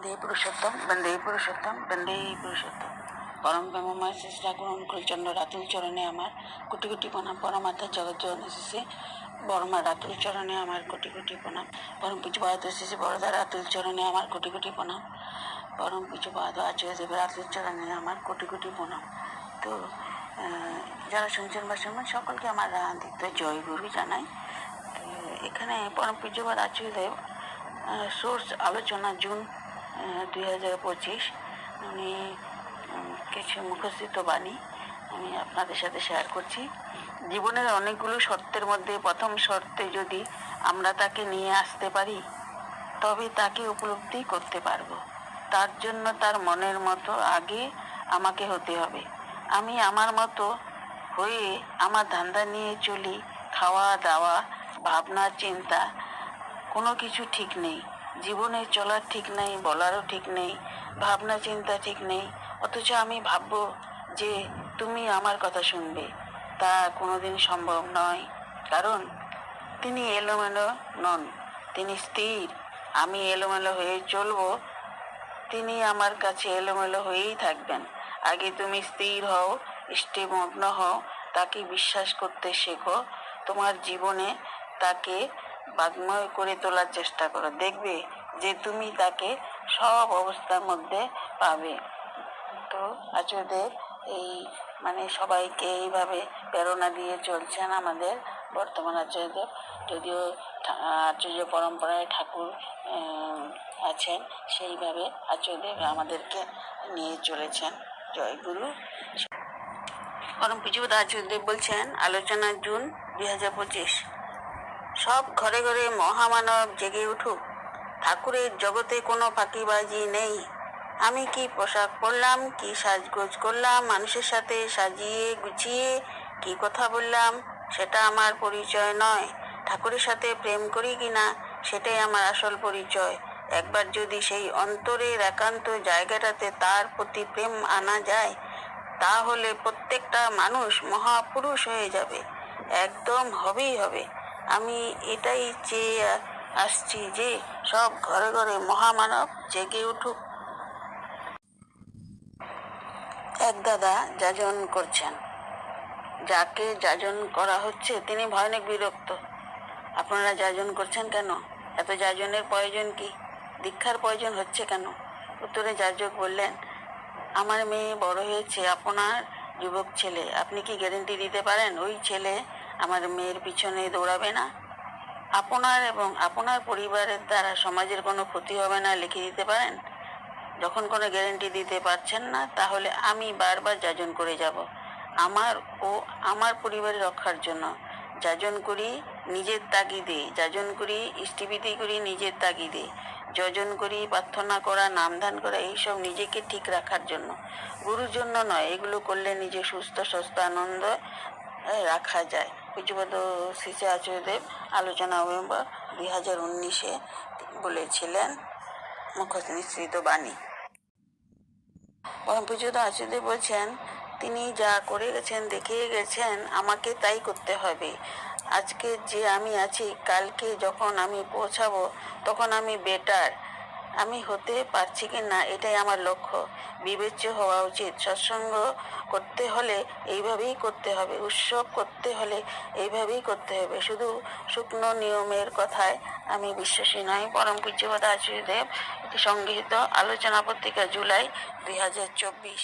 বন্দে পুরুষোত্তম বন্দে পুরুষোত্তম বন্দে পুরুষোত্তম। পরম ব্রহ্মময় শ্রী ঠাকুর অনুকূলচন্দ্র রাতুল চরণে আমার কোটি কোটি প্রণাম। পরমাত্মা জগৎ শ্রী বর্মা রাতুল চরণে আমার কোটি কোটি প্রণাম। পরম পুজো বাহাদ শ্রী বড়দা রাতুল চরণে আমার কোটি কোটি প্রণাম। পরম পুজো বাহাদ আচার্য দেবের রাতুল চরণে আমার কোটি কোটি প্রণাম। তো যারা শুনছেন বা শুনবেন, সকলকে আমার রান্ধিত জয় গুরু জানাই। তো, এখানে পরম পূজ্যবাদ আচার্যদেব সোর্স আলোচনা জুন দুই হাজার পঁচিশ। উম, কিছু মুখস্থিত বাণী আমি আপনাদের সাথে শেয়ার করছি। জীবনের অনেকগুলো শর্তের মধ্যে প্রথম শর্তে যদি আমরা তাকে নিয়ে আসতে পারি তবে তাকে উপলব্ধি করতে পারব। তার জন্য তার মনের মতো আগে আমাকে হতে হবে। আমি আমার মতো হয়ে আমার ধান্দা নিয়ে চলি খাওয়া দাওয়া ভাবনা চিন্তা কোনো কিছু ঠিক নেই। জীবনে চলার ঠিক নেই, বলারও ঠিক নেই, ভাবনা চিন্তা ঠিক নেই, অথচ আমি ভাববো যে তুমি আমার কথা শুনবে। তা কোনোদিন সম্ভব নয়, কারণ তিনি এলোমেলো নন, তিনি স্থির। আমি এলোমেলো হয়ে চলবো, তিনি আমার কাছে এলোমেলো হয়েই থাকবেন। আগে তুমি স্থির হও স্থিরমগ্ন হও, তাকে বিশ্বাস করতে শেখো। তোমার জীবনে তাকে বাগ্ময় করে তোলার চেষ্টা করো। দেখবে যে তুমি তাকে সব অবস্থার মধ্যে পাবে। তো আচার্যদেব এই মানে সবাইকে এইভাবে প্রেরণা দিয়ে চলছেন আমাদের বর্তমান আচার্যদেব। যদিও আচার্য পরম্পরায় ঠাকুর আছেন, সেইভাবে আচার্যদেব আমাদেরকে নিয়ে চলেছেন। জয়গুরু পরম পুজোদ আচার্যদেব বলছেন, আলোচনা জুন দুই হাজার পঁচিশ। সব ঘরে ঘরে মহামানব জেগে উঠুক। ঠাকুরের জগতে কোনো ফাঁকিবাজি নেই। আমি কি পোশাক পরলাম, কি সাজগোজ করলাম, মানুষের সাথে সাজিয়ে গুছিয়ে কি কথা বললাম, সেটা আমার পরিচয় নয়। ঠাকুরের সাথে প্রেম করি কি না, সেটাই আমার আসল পরিচয়। একবার যদি সেই অন্তরের একান্ত জায়গাটাতে তার প্রতি প্রেম আনা যায়, তাহলে প্রত্যেকটা মানুষ মহাপুরুষ হয়ে যাবে। একদম হবেই হবে। আমি এটাই চেয়ে আসছি যে সব ঘরে ঘরে মহামানব জেগে উঠুক। এক দাদা যাজন করছেন। যাকে যাজন করা হচ্ছে, তিনি ভয়ানক বিরক্ত। আপনারা যাজন করছেন কেন? এত যাজনের প্রয়োজন কি? দীক্ষার প্রয়োজন হচ্ছে কেন? উত্তরে যাজক বললেন, আমার মেয়ে বড় হয়েছে, আপনার যুবক ছেলে। আপনি কি গ্যারেন্টি দিতে পারেন? ওই ছেলে আমার মেয়ের পিছনে দৌড়াবে না। আপনার এবং আপনার পরিবারের দ্বারা সমাজের কোনো ক্ষতি হবে না লিখে দিতে পারেন? যখন কোনো গ্যারেন্টি দিতে পারছেন না, তাহলে আমি বারবার যাজন করে যাব। আমার ও আমার পরিবারের রক্ষার জন্য। যাজন করি নিজের তাগিদে, যাজন করি ইষ্টিবিধি করি নিজের তাগিদে। যজন করি প্রার্থনা করা নামধান করা, এইসব নিজেকে ঠিক রাখার জন্য। গুরুর জন্য নয়, এগুলো করলে নিজে সুস্থ সুস্থ আনন্দ রাখা যায়। পুজোপদ শ্রী আচার্যদেব আলোচনা নভেম্বর দুই হাজার উনিশে বলেছিলেন মুখস্থ নিঃসৃত বাণী। পরম পুজোদ আচার্যদেব বলছেন, তিনি যা করে গেছেন, দেখিয়ে গেছেন, আমাকে তাই করতে হবে। আজকে যে আমি আছি, কালকে যখন আমি পৌঁছাবো, তখন আমি বেটার। আমি হতে পারছি কি না, এটাই আমার লক্ষ্য। বিবেচ্য হওয়া উচিত। সৎসঙ্গ করতে হলে এইভাবেই করতে হবে। উৎসব করতে হলে এইভাবেই করতে হবে। শুধু শুকনো নিয়মের কথায় আমি বিশ্বাসী নয় পরম পূজ্যপদ আচার্যদেব একটি সংগৃহীত আলোচনা পত্রিকা জুলাই দুই হাজার চব্বিশ।